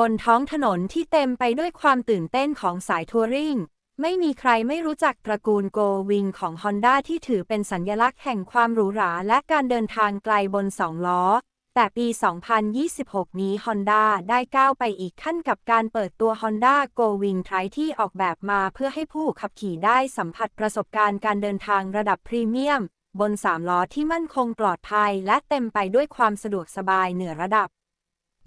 บนท้องถนนที่เต็มไปด้วยความตื่นเต้นของสายทัวริงไม่มีใครไม่รู้จักตระกูลโกวิงของ Honda ที่ถือเป็นสัญลักษณ์แห่งความหรูหราและการเดินทางไกลบนสองล้อ แต่ปี 2026 นี้ Honda ได้ก้าวไปอีกขั้นกับการเปิดตัว Honda Go Wing Tri ที่ออกแบบมาเพื่อให้ผู้ขับขี่ได้สัมผัสประสบการณ์การเดินทางระดับพรีเมียม บนสามล้อที่มั่นคงปลอดภัย และเต็มไปด้วยความสะดวกสบายเหนือระดับ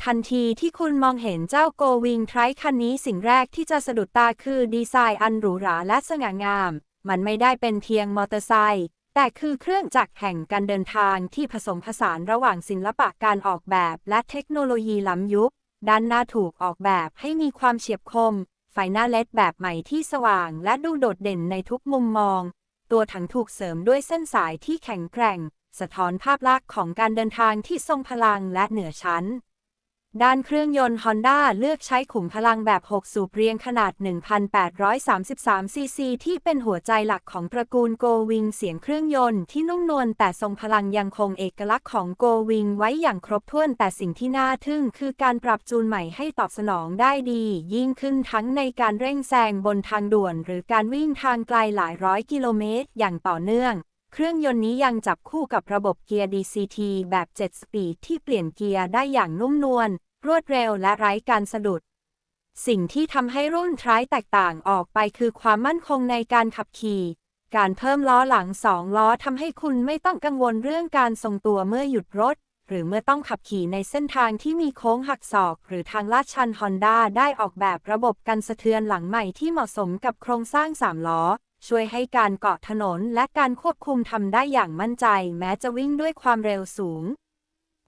ทันทีที่คุณมองเห็นเจ้าโกวิงไทรคันนี้สิ่งแรกที่จะสะดุดตาคือดีไซน์อันหรูหราและสง่างาม มันไม่ได้เป็นเพียงมอเตอร์ไซค์แต่คือเครื่องจักรแห่งการเดินทางที่ผสมผสานระหว่างศิลปะการออกแบบและเทคโนโลยีล้ำยุค ด้านหน้าถูกออกแบบให้มีความเฉียบคม ไฟหน้าเลดแบบใหม่ที่สว่างและดูโดดเด่นในทุกมุมมอง ตัวถังถูกเสริมด้วยเส้นสายที่แข็งแกร่ง สะท้อนภาพลักษณ์ของการเดินทางที่ทรงพลังและเหนือชั้น ด้านเครื่องยนต์ Honda เลือกใช้ขุมพลังแบบ 6 สูบเรียงขนาด 1,833 ซีซี ที่เป็นหัวใจหลักของตระกูลโกวิงเสียงเครื่องยนต์ที่นุ่มนวลแต่ทรงพลังยังคงเอกลักษณ์ของโกวิงไว้อย่างครบถ้วนแต่สิ่งที่น่าทึ่งคือการปรับจูนใหม่ให้ตอบสนองได้ดี ยิ่งขึ้นทั้งในการเร่งแซงบนทางด่วน หรือการวิ่งทางไกลหลายร้อยกิโลเมตร อย่างต่อเนื่องเครื่องยนต์นี้ยังจับคู่กับระบบเกียร์ DCT แบบ 7 สปีดที่เปลี่ยนเกียร์ได้อย่างนุ่มนวล รวดเร็วและไร้การสะดุด สิ่งที่ทำให้รุ่นทรายแตกต่างออกไปคือความมั่นคงในการขับขี่ การเพิ่มล้อหลังสองล้อทำให้คุณไม่ต้องกังวลเรื่องการทรงตัวเมื่อหยุดรถ หรือเมื่อต้องขับขี่ในเส้นทางที่มีโค้งหักศอก หรือทางลาดชันฮอนด้าได้ออกแบบระบบกันสะเทือนหลังใหม่ที่เหมาะสมกับโครงสร้างสามล้อช่วยให้การเกาะถนนและการควบคุมทำได้อย่างมั่นใจ แม้จะวิ่งด้วยความเร็วสูง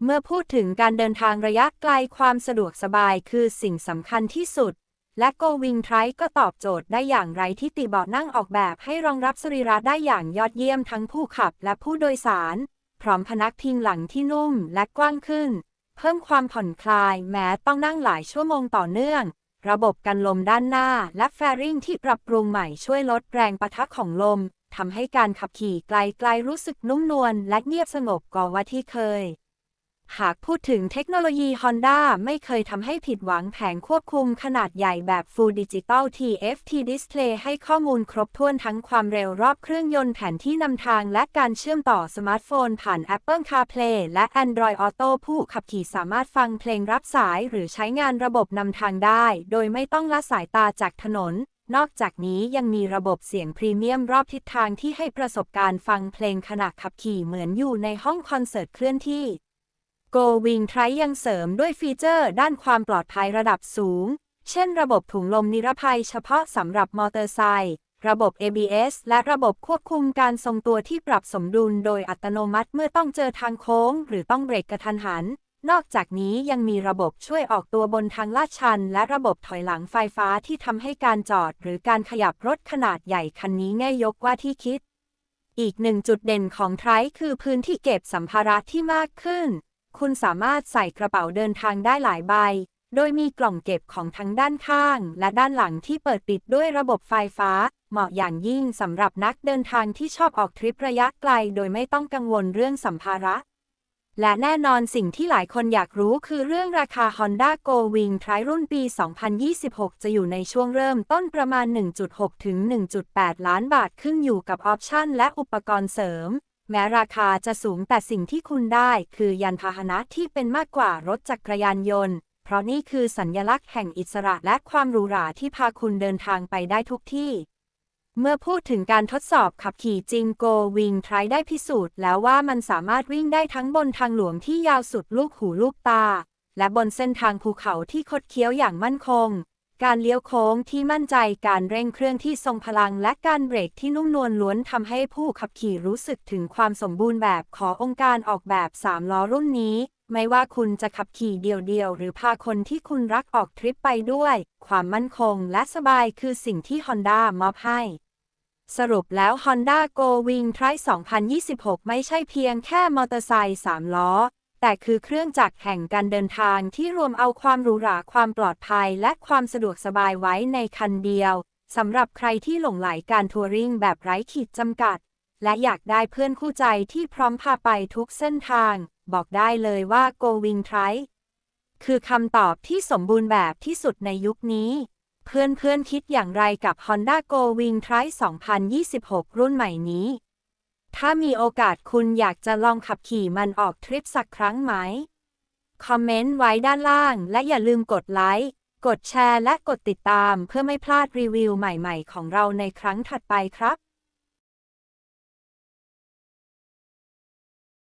เมื่อพูดถึงการเดินทางระยะไกลความสะดวกสบายคือสิ่งสำคัญที่สุด และโกวิงไทร์ก็ตอบโจทย์ได้อย่างไรที่ติบาะนั่งออกแบบให้รองรับสรีระได้อย่างยอดเยี่ยมทั้งผู้ขับและผู้โดยสาร พร้อมพนักพิงหลังที่นุ่มและกว้างขึ้น เพิ่มความผ่อนคลายแม้ต้องนั่งหลายชั่วโมงต่อเนื่อง ระบบกันลมด้านหน้าและแฟริงที่ปรับปรุงใหม่ช่วยลดแรงปะทะของลมทำให้การขับขี่ไกลๆรู้สึกนุ่มนวลและเงียบสงบกว่าที่เคย หากพูดถึงเทคโนโลยี Honda ไม่เคยทำให้ผิดหวังแผงควบคุมขนาดใหญ่แบบ Full Digital TFT Display ให้ข้อมูลครบถ้วนทั้งความเร็วรอบเครื่องยนต์แผนที่นำทางและการเชื่อมต่อสมาร์ทโฟนผ่าน Apple CarPlay และ Android Auto ผู้ขับขี่สามารถฟังเพลงรับสายหรือใช้งานระบบนำทางได้ โดยไม่ต้องละสายตาจากถนนนอกจากนี้ยังมีระบบเสียงพรีเมียมรอบทิศทางที่ให้ประสบการณ์ฟังเพลงขณะขับขี่เหมือนอยู่ในห้องคอนเสิร์ตเคลื่อนที่ Go Wing t r i ยังเสริมด้วยฟีเจอร์ด้านความปลอดภัยระดับสูง เช่นระบบถุงลมนิรภัยเฉพาะสำหรับมอเตอร์ไซค์ ระบบ ABS และระบบควบคุมการทรงตัวที่ปรับสมดุลโดยอัตโนมัติเมื่อต้องเจอทางโค้ง หรือต้องเบรกกระทันหัน นอกจากนี้ยังมีระบบช่วยออกตัวบนทางลาดชัน และระบบถอยหลังไฟฟ้าที่ทำให้การจอด หรือการขยับรถขนาดใหญ่คันนี้ง่ายยกว่าที่คิด อีกหนึ่งจุดเด่นของไทรคือพื้นที่เก็บสัมภาระที่มากขึ้น คุณสามารถใส่กระเป๋าเดินทางได้หลายใบ โดยมีกล่องเก็บของทั้งด้านข้าง และด้านหลังที่เปิดปิดด้วยระบบไฟฟ้า เหมาะอย่างยิ่งสำหรับนักเดินทางที่ชอบออกทริประยะไกล โดยไม่ต้องกังวลเรื่องสัมภาระ และแน่นอนสิ่งที่หลายคนอยากรู้คือเรื่องราคา Honda Go Wing Tri รุ่นปี 2026 จะอยู่ในช่วงเริ่มต้นประมาณ 1.6 ถึง 1.8 ล้านบาทขึ้นอยู่กับออปชันและอุปกรณ์เสริม แม้ราคาจะสูงแต่สิ่งที่คุณได้คือยานพาหนะที่เป็นมากกว่ารถจักรยานยนต์ เพราะนี่คือสัญญลักษณ์แห่งอิสระและความหรูหราที่พาคุณเดินทางไปได้ทุกที่ เมื่อพูดถึงการทดสอบขับขี่จริงโกวิงไทรได้พิสูจน์แล้วว่ามันสามารถวิ่งได้ทั้งบนทางหลวงที่ยาวสุดลูกหูลูกตา และบนเส้นทางภูเขาที่คดเคี้ยวอย่างมั่นคง การเลี้ยวโค้งที่มั่นใจการเร่งเครื่องที่ทรงพลังและการเบรกที่นุ่มนวลล้วนทำให้ผู้ขับขี่รู้สึกถึงความสมบูรณ์แบบขององค์การออกแบบ3ล้อรุ่นนี้ ไม่ว่าคุณจะขับขี่เดี่ยวๆ หรือพาคนที่คุณรักออกทริปไปด้วย ความมั่นคงและสบายคือสิ่งที่ Honda มอบให้ สรุปแล้ว Honda Go Wing Tri 2026 ไม่ใช่เพียงแค่มอเตอร์ไซค์3ล้อ แต่คือเครื่องจักรแห่งการเดินทางที่รวมเอาความหรูหราความปลอดภัยและความสะดวกสบายไว้ในคันเดียวสำหรับใครที่หลงไหลการทัวริงแบบไร้ขีดจำกัด และอยากได้เพื่อนคู่ใจที่พร้อมพาไปทุกเส้นทาง บอกได้เลยว่า Going Tri คือคำตอบที่สมบูรณ์แบบที่สุดในยุคนี้ เพื่อนเพื่อนๆคิดอย่างไรกับ Honda Going Tri 2026 รุ่นใหม่นี้ ถ้ามีโอกาสคุณอยากจะลองขับขี่มันออกทริปสักครั้งไหม คอมเมนต์ไว้ด้านล่าง และอย่าลืมกดไลค์ กดแชร์และกดติดตามเพื่อไม่พลาดรีวิวใหม่ๆ ของเราในครั้งถัดไปครับ